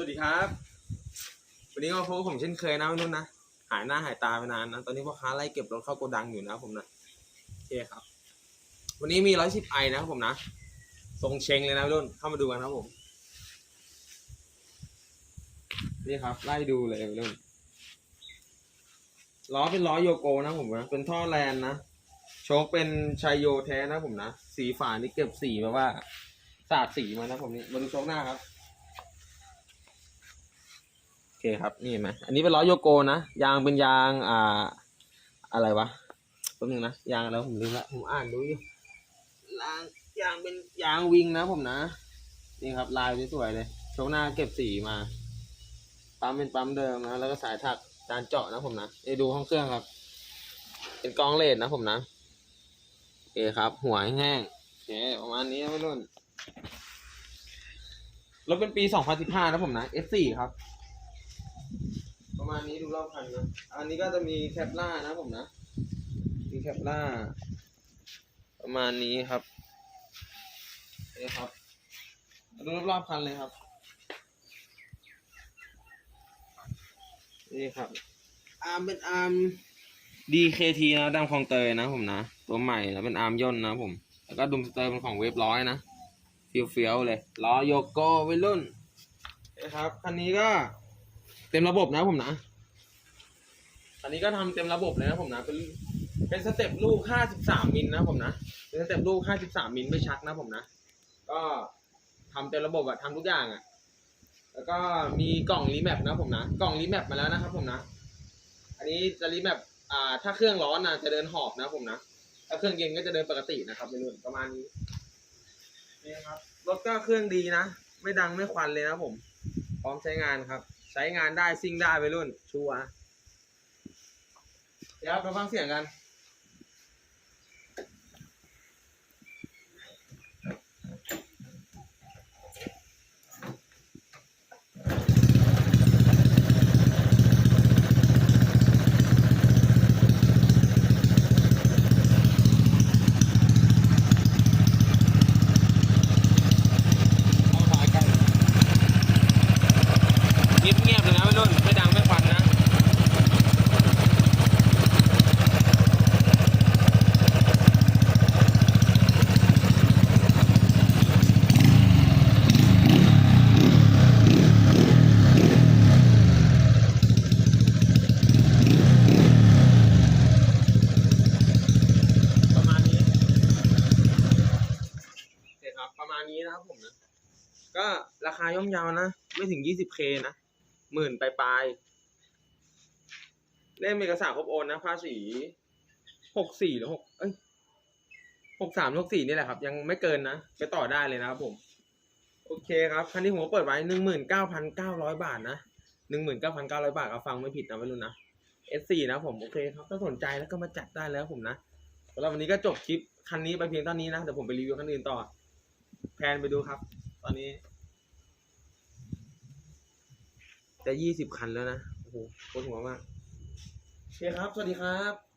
สวัสดีครับ วันนี้ก็พบกับผมเช่นเคยนะพี่นุ่นนะ หายหน้าหายตาไปนานนะ ตอนนี้พ่อค้าไล่เก็บรถเข้าโกดังอยู่นะผมนะโอเคครับ วันนี้มีร้อยสิบไอนะครับผมนะ ทรงเชงเลยนะพี่นุ่น เข้ามาดูกันครับผม นี่ครับ ไล่ดูเลยพี่นุ่น ล้อเป็นล้อโยโกนะผมนะ เป็นท่อแลนนะ โชคเป็นชัยโยแท้นะผมนะ สีฝานี่เก็บสีมาว่า สาดสีมานะผมนี่มาดูโชคหน้าครับ เคครับนี่เห็นไหมอันนี้เป็นล้อโยโกนะยางเป็นยางอ่าอะไรวะแป๊บนึงนะยางอะไรวผมลืมละผมอ่านดูอยู่ยางยางเป็นยางวิงนะผมนะนี่ครับลายสวยๆเลยโชคหน้าเก็บสีมาปั๊มเป็นปั๊มเดิมนะแล้วก็สายถักจานเจาะนะผมนะเดี๋ยวดูห้องเครื่องครับ เป็นกองเลดนะผมนะโอเคครับ หัวแห้งโอเคประมาณนี้นะพี่นุ่นรถเป็นปี 2015 นะผมนะ F4 ครับ ประมาณนี้ดูรอบคันนะ อันนี้ก็จะมีแคปล่านะผมนะ มีแคปล่า ประมาณนี้ครับนี่ครับมาดูรอบๆคันเลยครับ นี่ครับ อาร์มเป็นอาร์ม DKT นะดำคลองเตยนะผมนะ ตัวใหม่แล้วเป็นอาร์มย่นนะผม แล้วก็ดุมสเตอร์เป็นของเวฟร้อยนะเฟี้ยวๆเลยล้อโยโก้วัยรุ่นนะครับ คันนี้ก็ เต็มระบบนะผมนะคันนี้ก็ทำเต็มระบบเลยนะผมนะ เป็นเป็นสเต็ปลูก 53 มิลนะผมนะ เป็นสเต็ปลูก 53 มิลไม่ชักนะผมนะ ก็ทำเต็มระบบอะทำทุกอย่างอะแล้วก็มีกล่องรีแมปนะผมนะ กล่องรีแมปมาแล้วนะครับผมนะ อันนี้จะรีแมปอ่า ถ้าเครื่องร้อนนะจะเดินหอบนะผมนะ ถ้าเครื่องเย็นก็จะเดินปกตินะครับในรุ่นประมาณนี้นี่ครับ รถก็เครื่องดีนะ ไม่ดังไม่ควันเลยนะผม พร้อมใช้งานครับ ใช้งานได้ซิ่งได้ไปรุ่น ชัวร์เดี๋ยวเราฟังเสียงกัน เอาถ่ายกันเงียบๆเลยนะไม่รุ่นไม่ดังไม่ควันนะ ประมาณนี้ โอเคครับ ประมาณนี้นะครับผมนะ ก็ราคาย่อมเยาวนะ ไม่ถึง 20k นะหมื่นปลายๆเล่มเอกสารครบโอนนะภาษีหกสี่หรือหกเอ้ยหกสามหกสี่นี่แหละครับ ยังไม่เกินนะไปต่อได้เลยนะครับผม โอเคครับคันนี้ผมเปิดไว้หนึ่งหมื่นเก้าพันเก้าร้อยบาทนะหนึ่งหมื่นเก้าพันเก้าร้อยบาทเอาฟังไม่ผิดนะไม่รู้นะ S4 นะผมโอเคครับถ้าสนใจแล้วก็มาจัดได้แล้วผมนะสำหรับวันนี้ก็จบคลิปคันนี้ไปเพียงเท่านี้นะเดี๋ยวผมไปรีวิวคันอื่นต่อ แพนไปดูครับ ตอนนี้ จะยี่สิบคันแล้วนะ โอ้โหปวดหัวมากโอเคครับ สวัสดีครับ